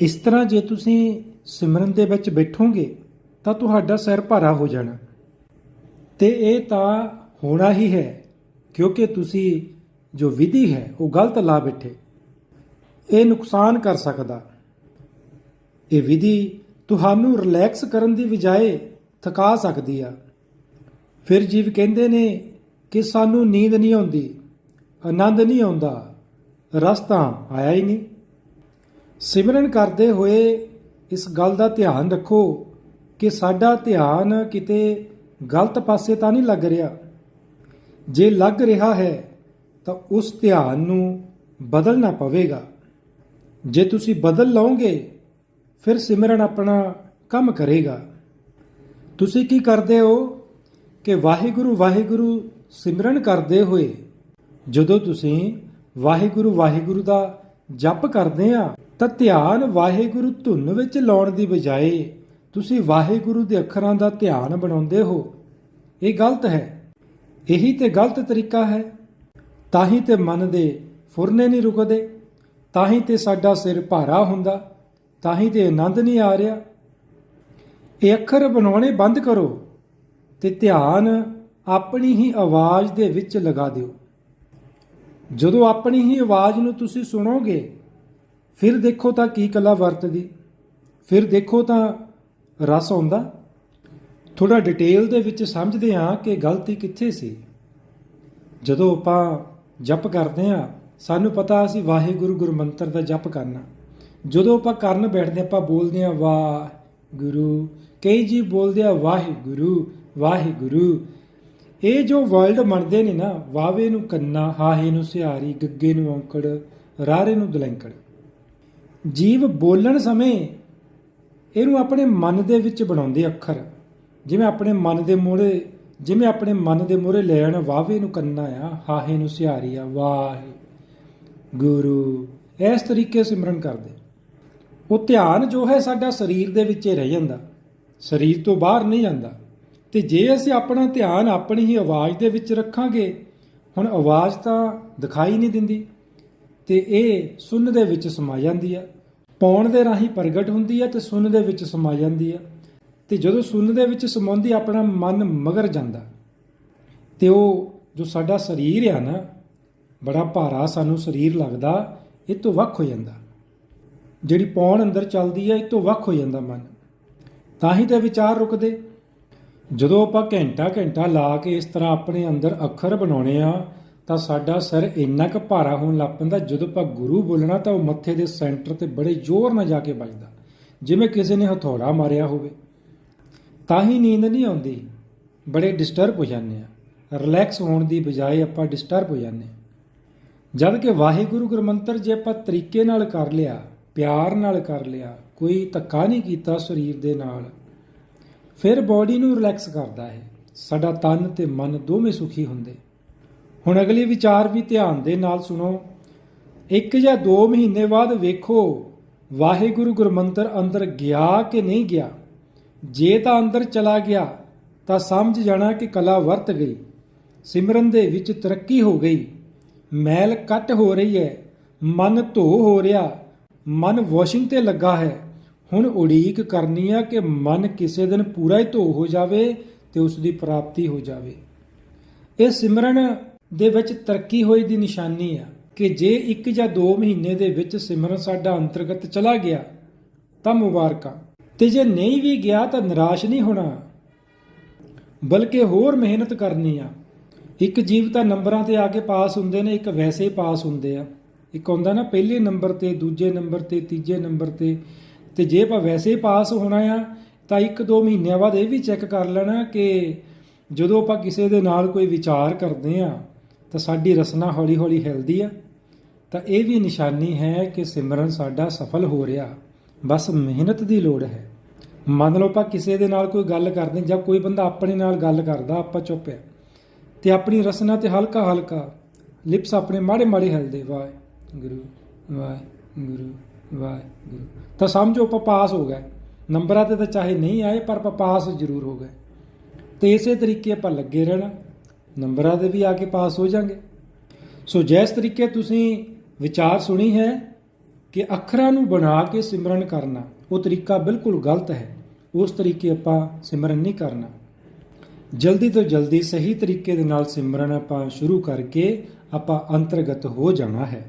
ਇਸ ਤਰ੍ਹਾਂ ਜੇ ਤੁਸੀਂ ਸਿਮਰਨ ਦੇ ਵਿੱਚ ਬੈਠੋਗੇ, ਤਾਂ ਤੁਹਾਡਾ ਸਿਰ ਭਾਰਾ ਹੋ ਜਾਣਾ। ਤੇ ਇਹ ਤਾਂ ਹੋਣਾ ਹੀ ਹੈ, ਕਿਉਂਕਿ ਤੁਸੀਂ ਜੋ ਵਿਧੀ ਹੈ, ਉਹ ਗਲਤ ਲਾ ਬੈਠੇ। ਇਹ ਨੁਕਸਾਨ ਕਰ ਸਕਦਾ। ਇਹ ਵਿਧੀ ਤੁਹਾਨੂੰ ਰਿਲੈਕਸ ਕਰਨ ਦੀ ਬਜਾਏ ਥਕਾ ਸਕਦੀ ਆ। ਫਿਰ ਜੀਵ ਕਹਿੰਦੇ ਨੇ ਕਿ ਸਾਨੂੰ ਨੀਂਦ ਨਹੀਂ ਆਉਂਦੀ, ਆਨੰਦ ਨਹੀਂ ਆਉਂਦਾ ਰਸ ਤਾਂ ਆਇਆ ਹੀ ਨਹੀਂ। ਸਿਮਰਨ ਕਰਦੇ ਹੋਏ ਇਸ ਗੱਲ ਦਾ ਧਿਆਨ ਰੱਖੋ ਕਿ ਸਾਡਾ ਧਿਆਨ ਕਿਤੇ ਗਲਤ ਪਾਸੇ ਤਾਂ ਨਹੀਂ ਲੱਗ ਰਿਹਾ। ਜੇ ਲੱਗ ਰਿਹਾ ਹੈ, ਤਾਂ ਉਸ ਧਿਆਨ ਨੂੰ ਬਦਲਣਾ ਪਵੇਗਾ। ਜੇ ਤੁਸੀਂ ਬਦਲ ਲਓਗੇ, ਫਿਰ ਸਿਮਰਨ ਆਪਣਾ ਕੰਮ ਕਰੇਗਾ। ਤੁਸੀਂ ਕੀ ਕਰਦੇ ਹੋ ਕਿ ਵਾਹਿਗੁਰੂ ਵਾਹਿਗੁਰੂ ਸਿਮਰਨ ਕਰਦੇ ਹੋਏ ਜਦੋਂ ਤੁਸੀਂ ਵਾਹਿਗੁਰੂ ਵਾਹਿਗੁਰੂ ਦਾ ਜਪ ਕਰਦੇ ਆ ਤਾਂ ਧਿਆਨ ਵਾਹਿਗੁਰੂ ਧੁਨ ਵਿੱਚ ਲਾਉਣ ਦੀ ਬਜਾਏ ਤੁਸੀਂ ਵਾਹਿਗੁਰੂ ਦੇ ਅੱਖਰਾਂ ਦਾ ਧਿਆਨ ਬਣਾਉਂਦੇ ਹੋ। ਇਹ ਗਲਤ ਹੈ। ਇਹੀ ਤੇ ਗਲਤ ਤਰੀਕਾ ਹੈ। ਤਾਂ ਹੀ ਤੇ ਮਨ ਦੇ ਫੁਰਨੇ ਨਹੀਂ ਰੁਕਦੇ, ਤਾਂ ਹੀ ਤੇ ਸਾਡਾ ਸਿਰ ਭਾਰਾ ਹੁੰਦਾ, ਤਾਂ ਹੀ ਤੇ ਆਨੰਦ ਨਹੀਂ ਆ ਰਿਹਾ। ਇਹ ਅੱਖਰ ਬਣਾਉਣੇ ਬੰਦ ਕਰੋ ਤੇ ਧਿਆਨ ਆਪਣੀ ਹੀ ਆਵਾਜ਼ ਦੇ ਵਿੱਚ ਲਗਾ ਦਿਓ। ਜਦੋਂ ਆਪਣੀ ਹੀ ਆਵਾਜ਼ ਨੂੰ ਤੁਸੀਂ ਸੁਣੋਗੇ ਫਿਰ ਦੇਖੋ ਤਾਂ ਕੀ ਕਲਾ ਵਰਤਦੀ, ਫਿਰ ਦੇਖੋ ਤਾਂ ਰਸ ਆਉਂਦਾ। ਥੋੜਾ ਡਿਟੇਲ ਦੇ ਵਿੱਚ ਸਮਝਦੇ ਹਾਂ ਕਿ ਗਲਤੀ ਕਿੱਥੇ ਸੀ। ਜਦੋਂ ਆਪਾਂ ਜਪ ਕਰਦੇ ਹਾਂ, ਸਾਨੂੰ ਪਤਾ ਅਸੀਂ ਵਾਹਿਗੁਰੂ ਗੁਰਮੰਤਰ ਦਾ ਜਪ ਕਰਨਾ। ਜਦੋਂ ਆਪਾਂ ਕਰਨ ਬੈਠਦੇ ਆਪਾਂ ਬੋਲਦੇ ਹਾਂ, ਵਾਹਿਗੁਰੂ। ਕਈ ਜੀ ਬੋਲਦੇ ਆ, ਵਾਹਿਗੁਰੂ ਵਾਹਿਗੁਰੂ। ਇਹ ਜੋ ਵਰਲਡ ਮੰਨਦੇ ਨੇ ਨਾ, ਵਾਵੇ ਨੂੰ ਕੰਨਾ, ਹਾਹੇ ਨੂੰ ਸਿਹਾਰੀ, ਗੱਗੇ ਨੂੰ ਔਂਕੜ, ਰਾਰੇ ਨੂੰ ਦਲੈਂਕੜ। ਜੀਵ ਬੋਲਣ ਸਮੇਂ ਇਹਨੂੰ ਆਪਣੇ ਮਨ ਦੇ ਵਿੱਚ ਬਣਾਉਂਦੇ ਅੱਖਰ। ਜਿਵੇਂ ਆਪਣੇ ਮਨ ਦੇ ਮੋਹਰੇ, ਜਿਵੇਂ ਆਪਣੇ ਮਨ ਦੇ ਮੋਹਰੇ ਲੈਣ ਵਾਵੇ ਨੂੰ ਕੰਨਾ ਆ, ਹਾਹੇ ਨੂੰ ਸਿਹਾਰੀ ਆ, ਵਾਹਿ। ਗੁਰੂ, ਇਸ ਤਰੀਕੇ ਸਿਮਰਨ ਕਰਦੇ। ਉਹ ਧਿਆਨ ਜੋ ਹੈ ਸਾਡਾ ਸਰੀਰ ਦੇ ਵਿੱਚ ਹੀ ਰਹਿ ਜਾਂਦਾ। ਸਰੀਰ ਤੋਂ ਬਾਹਰ ਨਹੀਂ ਜਾਂਦਾ। ਤੇ ਜੇ ਅਸੀਂ ਆਪਣਾ ਧਿਆਨ ਆਪਣੀ ਹੀ ਆਵਾਜ਼ ਦੇ ਵਿੱਚ ਰੱਖਾਂਗੇ, ਹੁਣ ਆਵਾਜ਼ ਤਾਂ ਦਿਖਾਈ ਨਹੀਂ ਦਿੰਦੀ। ਤੇ ਇਹ ਸੁਣਨ ਦੇ ਵਿੱਚ ਸਮਾ ਜਾਂਦੀ ਆ। ਪੌਣ ਦੇ ਰਾਹੀਂ ਪ੍ਰਗਟ ਹੁੰਦੀ ਆ ਤੇ ਸੁਣਨ ਦੇ ਵਿੱਚ ਸਮਾ ਜਾਂਦੀ ਆ। ਤੇ ਜਦੋਂ ਸੁਣਨ ਦੇ ਵਿੱਚ ਸਮਾਉਂਦੀ, ਆਪਣਾ ਮਨ ਮਗਰ ਜਾਂਦਾ। ਤੇ ਉਹ ਜੋ ਸਾਡਾ ਸਰੀਰ ਆ ਨਾ, ਬੜਾ ਭਾਰਾ ਸਾਨੂੰ ਸਰੀਰ ਲੱਗਦਾ, ਇਹ ਤੋਂ ਵੱਖ ਹੋ ਜਾਂਦਾ। ਜਿਹੜੀ ਪੌਣ ਅੰਦਰ ਚੱਲਦੀ ਹੈ ਇਹ ਤੋਂ ਵੱਖ ਹੋ ਜਾਂਦਾ ਮਨ। ਤਾਂ ਹੀ ਤੇ ਵਿਚਾਰ ਰੁਕਦੇ। ਜਦੋਂ ਆਪਾਂ ਘੰਟਾ ਘੰਟਾ ਲਾ ਕੇ ਇਸ ਤਰ੍ਹਾਂ ਆਪਣੇ ਅੰਦਰ ਅੱਖਰ ਬਣਾਉਣੇ ਆ ਤਾਂ ਸਾਡਾ ਸਿਰ ਇੰਨਾ ਕੁ ਭਾਰਾ ਹੋਣ ਲੱਗ ਪੈਂਦਾ, ਜਦੋਂ ਆਪਾਂ ਗੁਰੂ ਬੋਲਣਾ ਤਾਂ ਉਹ ਮੱਥੇ ਦੇ ਸੈਂਟਰ ਤੇ ਬੜੇ ਜ਼ੋਰ ਨਾਲ ਜਾ ਕੇ ਵੱਜਦਾ। ਜਿਵੇਂ ਕਿਸੇ ਨੇ ਹਥੌੜਾ ਮਾਰਿਆ ਹੋਵੇ। ਤਾਂ ਹੀ ਨੀਂਦ ਨਹੀਂ ਆਉਂਦੀ। ਬੜੇ ਡਿਸਟਰਬ ਹੋ ਜਾਂਦੇ ਆ। ਰਿਲੈਕਸ ਹੋਣ ਦੀ ਬਜਾਏ ਆਪਾਂ ਡਿਸਟਰਬ ਹੋ ਜਾਂਦੇ ਆ। ਜਦ ਕਿ ਵਾਹਿਗੁਰੂ ਗੁਰਮੰਤਰ ਜੇ ਆਪਾਂ ਤਰੀਕੇ ਨਾਲ ਕਰ ਲਿਆ, ਪਿਆਰ ਨਾਲ ਕਰ ਲਿਆ, ਕੋਈ ਧੱਕਾ ਨਹੀਂ ਕੀਤਾ ਸਰੀਰ ਦੇ ਨਾਲ, ਫਿਰ ਬਾਡੀ ਨੂੰ ਰਿਲੈਕਸ ਕਰਦਾ ਹੈ। ਸਾਡਾ ਤਨ ਤੇ ਮਨ ਦੋਵੇਂ ਸੁਖੀ ਹੁੰਦੇ। ਹੁਣ ਅਗਲੀ ਵਿਚਾਰ ਵੀ ਧਿਆਨ ਦੇ ਨਾਲ ਸੁਣੋ। ਇੱਕ ਜਾਂ ਦੋ ਮਹੀਨੇ ਬਾਅਦ ਵੇਖੋ, ਵਾਹਿਗੁਰੂ ਗੁਰਮੰਤਰ ਅੰਦਰ ਗਿਆ ਕਿ ਨਹੀਂ ਗਿਆ? ਜੇ ਤਾਂ ਅੰਦਰ ਚਲਾ ਗਿਆ, ਤਾਂ ਸਮਝ ਜਾਣਾ ਕਿ ਕਲਾ ਵਰਤ ਗਈ। ਸਿਮਰਨ ਦੇ ਵਿੱਚ ਤਰੱਕੀ ਹੋ ਗਈ। ਮੈਲ ਕੱਟ ਹੋ ਰਹੀ ਹੈ, ਮਨ ਧੋ ਹੋ ਰਿਹਾ, ਮਨ ਵਾਸ਼ਿੰਗ ਤੇ ਲੱਗਾ ਹੈ। ਹੁਣ ਉਡੀਕ ਕਰਨੀ ਆ ਕਿ ਮਨ ਕਿਸੇ ਦਿਨ ਪੂਰਾ ਹੀ ਧੋ ਹੋ ਜਾਵੇ ਤੇ ਉਸ ਦੀ ਪ੍ਰਾਪਤੀ ਹੋ ਜਾਵੇ। ਇਹ ਸਿਮਰਨ ਦੇ ਵਿੱਚ ਤਰੱਕੀ ਹੋਈ ਦੀ ਨਿਸ਼ਾਨੀ ਆ ਕਿ ਜੇ ਇੱਕ ਜਾਂ ਦੋ ਮਹੀਨੇ ਦੇ ਵਿੱਚ ਸਿਮਰਨ ਸਾਡਾ ਅੰਤਰਗਤ ਚਲਾ ਗਿਆ, ਤਾਂ ਮੁਬਾਰਕਾਂ। ਤੇ ਜੇ ਨਹੀਂ ਵੀ ਗਿਆ, ਤਾਂ ਨਿਰਾਸ਼ ਨਹੀਂ ਹੋਣਾ। ਬਲਕਿ ਹੋਰ ਮਿਹਨਤ ਕਰਨੀ ਆ। ਇੱਕ ਜੀਵ ਤਾਂ ਨੰਬਰਾਂ ਤੇ ਆ ਕੇ ਪਾਸ ਹੁੰਦੇ ਨੇ, ਇੱਕ ਵੈਸੇ ਹੀ ਪਾਸ ਹੁੰਦੇ ਆ। ਇੱਕ ਹੁੰਦਾ ਨਾ, ਪਹਿਲੇ ਨੰਬਰ ਤੇ, ਦੂਜੇ ਨੰਬਰ ਤੇ, ਤੀਜੇ ਨੰਬਰ ਤੇ ਤੇ ਜੇ ਆਪਾਂ ਵੈਸੇ ਹੀ ਪਾਸ ਹੋਣਾ ਆ, ਤਾਂ ਇੱਕ ਦੋ ਮਹੀਨਿਆਂ ਬਾਅਦ ਇਹ ਵੀ ਚੈੱਕ ਕਰ ਲੈਣਾ ਕਿ ਜਦੋਂ ਆਪਾਂ ਕਿਸੇ ਦੇ ਨਾਲ ਕੋਈ ਵਿਚਾਰ ਕਰਦੇ ਆ ਤਾਂ ਸਾਡੀ ਰਸਨਾ ਹੌਲੀ ਹੌਲੀ ਹਿਲਦੀ ਆ। ਤਾਂ ਇਹ ਵੀ ਨਿਸ਼ਾਨੀ ਹੈ ਕਿ ਸਿਮਰਨ ਸਾਡਾ ਸਫਲ ਹੋ ਰਿਹਾ। ਬਸ ਮਿਹਨਤ ਦੀ ਲੋੜ ਹੈ। ਮੰਨ ਲਓ ਆਪਾਂ ਕਿਸੇ ਦੇ ਨਾਲ ਕੋਈ ਗੱਲ ਕਰਦੇ, ਜਾਂ ਕੋਈ ਬੰਦਾ ਆਪਣੇ ਨਾਲ ਗੱਲ ਕਰਦਾ, ਆਪਾਂ ਚੁੱਪ ਆ। ਤੇ ਆਪਣੀ ਰਸਨਾ ਤੇ ਹਲਕਾ ਹਲਕਾ ਲਿਪਸ ਆਪਣੇ ਮਾੜੇ ਮਾੜੇ ਹਿਲਦੇ, ਵਾਹਿ, ਗੁਰੂ ਵਾਹਿ ਗੁਰੂ ਵਾਹਿ, ਗੁਰੂ। ਤਾਂ ਸਮਝੋ ਆਪਾਂ ਪਾਸ ਹੋ ਗਏ। ਨੰਬਰਾਂ ਤੇ ਤਾਂ ਚਾਹੇ ਨਹੀਂ ਆਏ, ਪਰ ਆਪਾਂ ਪਾਸ ਜ਼ਰੂਰ ਹੋ ਗਏ। ਤੇ ਇਸੇ ਤਰੀਕੇ ਆਪਾਂ ਲੱਗੇ ਰਹਿਣਾ। ਨੰਬਰਾਂ ਦੇ ਵੀ ਆ ਕੇ ਪਾਸ ਹੋ ਜਾਾਂਗੇ। ਸੋ ਜਿਸ ਤਰੀਕੇ ਤੁਸੀਂ ਵਿਚਾਰ ਸੁਣੀ ਹੈ ਕਿ ਅੱਖਰਾਂ ਨੂੰ ਬਣਾ ਕੇ ਸਿਮਰਨ ਕਰਨਾ, ਉਹ ਤਰੀਕਾ ਬਿਲਕੁਲ ਗਲਤ ਹੈ। ਉਸ ਤਰੀਕੇ ਆਪਾਂ ਸਿਮਰਨ ਨਹੀਂ ਕਰਨਾ। ਜਲਦੀ ਤੋਂ ਜਲਦੀ ਸਹੀ ਤਰੀਕੇ ਦੇ ਨਾਲ ਸਿਮਰਨ ਆਪਾਂ ਸ਼ੁਰੂ ਕਰਕੇ ਆਪਾਂ ਅੰਤਰਗਤ ਹੋ ਜਾਣਾ ਹੈ।